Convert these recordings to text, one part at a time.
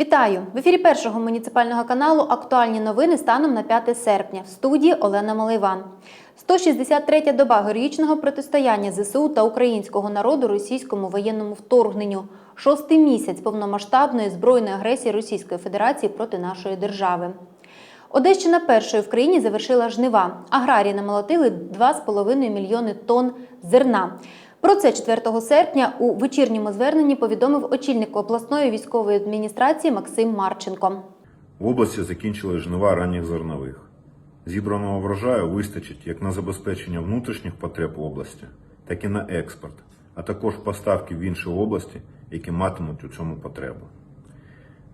Вітаю! В ефірі першого муніципального каналу Актуальні новини станом на 5 серпня. В студії Олена Маливан. 163-я доба героїчного протистояння ЗСУ та українського народу російському воєнному вторгненню. Шостий місяць повномасштабної збройної агресії Російської Федерації проти нашої держави. Одещина першою в країні завершила жнива. Аграрії намолотили 2,5 мільйони тонн зерна. Про це 4 серпня у вечірньому зверненні повідомив очільник обласної військової адміністрації Максим Марченко. В області закінчили жнива ранніх зернових. Зібраного врожаю вистачить як на забезпечення внутрішніх потреб області, так і на експорт, а також поставки в інші області, які матимуть у цьому потребу.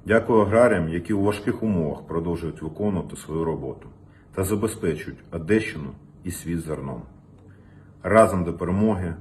Дякую аграріям, які у важких умовах продовжують виконувати свою роботу та забезпечують Одещину і світ зерном. Разом до перемоги!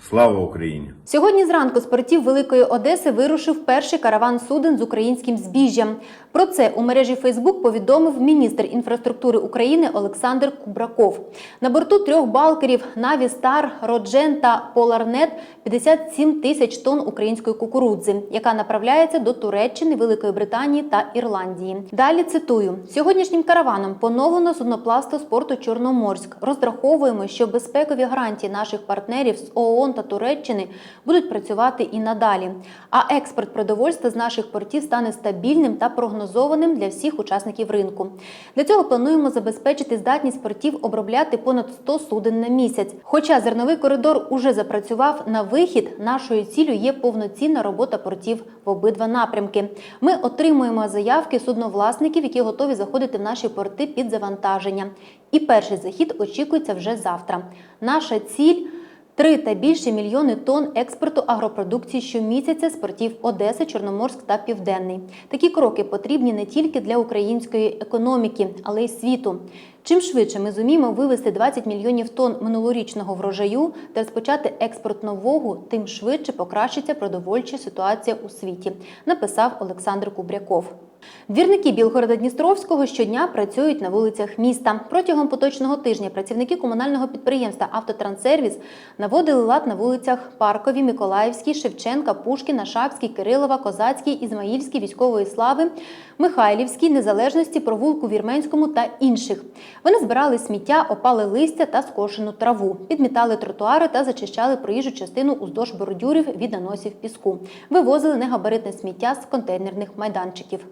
Слава Україні! Сьогодні зранку з портів Великої Одеси вирушив перший караван суден з українським збіжжям. Про це у мережі Фейсбук повідомив міністр інфраструктури України Олександр Кубраков. На борту трьох балкерів Наві Стар, Роджен та Поларнет 57 тисяч тонн української кукурудзи, яка направляється до Туреччини, Великої Британії та Ірландії. Далі цитую: сьогоднішнім караваном поновлено судноплавство спорту Чорноморськ. Розраховуємо, що безпекові гарантії наших партнерів з ООН та Туреччини будуть працювати і надалі. А експорт продовольства з наших портів стане стабільним та прогнозованим для всіх учасників ринку. Для цього плануємо забезпечити здатність портів обробляти понад 100 суден на місяць. Хоча зерновий коридор уже запрацював на вихід, нашою ціллю є повноцінна робота портів в обидва напрямки. Ми отримуємо заявки судновласників, які готові заходити в наші порти під завантаження. І перший захід очікується вже завтра. Наша ціль. Три та більше мільйони тонн експорту агропродукції щомісяця з портів Одеси, Чорноморськ та Південний. Такі кроки потрібні не тільки для української економіки, але й світу. Чим швидше ми зуміємо вивести 20 мільйонів тонн минулорічного врожаю та розпочати експорт нового, тим швидше покращиться продовольча ситуація у світі, написав Олександр Кубряков. Двірники Білгорода Дністровського щодня працюють на вулицях міста. Протягом поточного тижня працівники комунального підприємства Автотранссервіс наводили лад на вулицях Паркові, Миколаївській, Шевченка, Пушкіна, Шапській, Кирилова, Козацькій, Ізмаїльській, Військової Слави, Михайлівській, Незалежності, Провулку Вірменському та інших. Вони збирали сміття, опали листя та скошену траву, підмітали тротуари та зачищали проїжджу частину уздовж бордюрів від наносів піску. Вивозили негабаритне сміття з контейнерних майданчиків.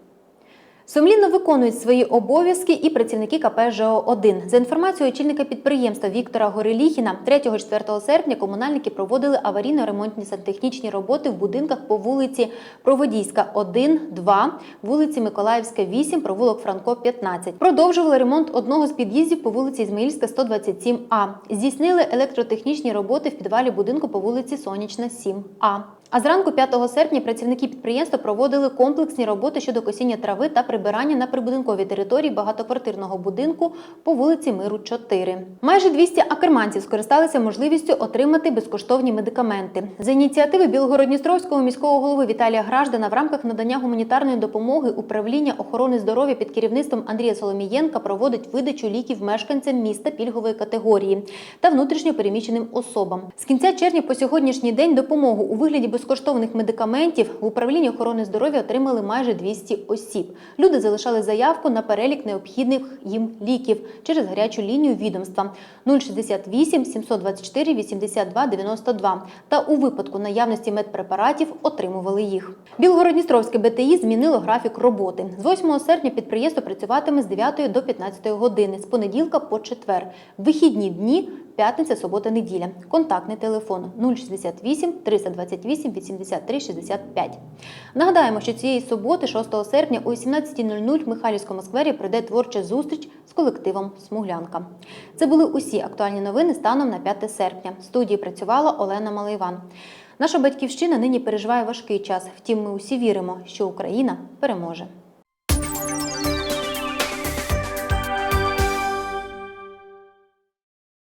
Сумлінно виконують свої обов'язки і працівники КП ЖО-1. За інформацією очільника підприємства Віктора Гореліхіна, 3-4 серпня комунальники проводили аварійно-ремонтні сантехнічні роботи в будинках по вулиці Проводійська, 1, 2, вулиці Миколаївська, 8, провулок Франко, 15. Продовжували ремонт одного з під'їздів по вулиці Ізмаїльська, 127А. Здійснили електротехнічні роботи в підвалі будинку по вулиці Сонячна, 7А. А зранку 5 серпня працівники підприємства проводили комплексні роботи щодо косіння трави та прибирання на прибудинковій території багатоквартирного будинку по вулиці Миру 4. Майже 200 акерманців скористалися можливістю отримати безкоштовні медикаменти. За ініціативи Білгородністровського міського голови Віталія Граждана в рамках надання гуманітарної допомоги управління охорони здоров'я під керівництвом Андрія Соломієнка проводить видачу ліків мешканцям міста пільгової категорії та внутрішньо переміщеним особам. З кінця червня по сьогоднішній день допомогу у вигляді безкоштовних медикаментів в управлінні охорони здоров'я отримали майже 200 осіб. Люди залишали заявку на перелік необхідних їм ліків через гарячу лінію відомства 068 724 82 92 та у випадку наявності медпрепаратів отримували їх. Білгородністровське БТІ змінило графік роботи. З 8 серпня підприємство працюватиме з 9 до 15 години, з понеділка по четвер. Вихідні дні п'ятниця, субота, неділя. Контактний телефон 068 328 83 65. Нагадаємо, що цієї суботи, 6 серпня, о 18.00 в Михайлівському сквері пройде творча зустріч з колективом Смуглянка. Це були усі актуальні новини станом на 5 серпня. В студії працювала Олена Малайван. Наша батьківщина нині переживає важкий час. Втім, ми усі віримо, що Україна переможе.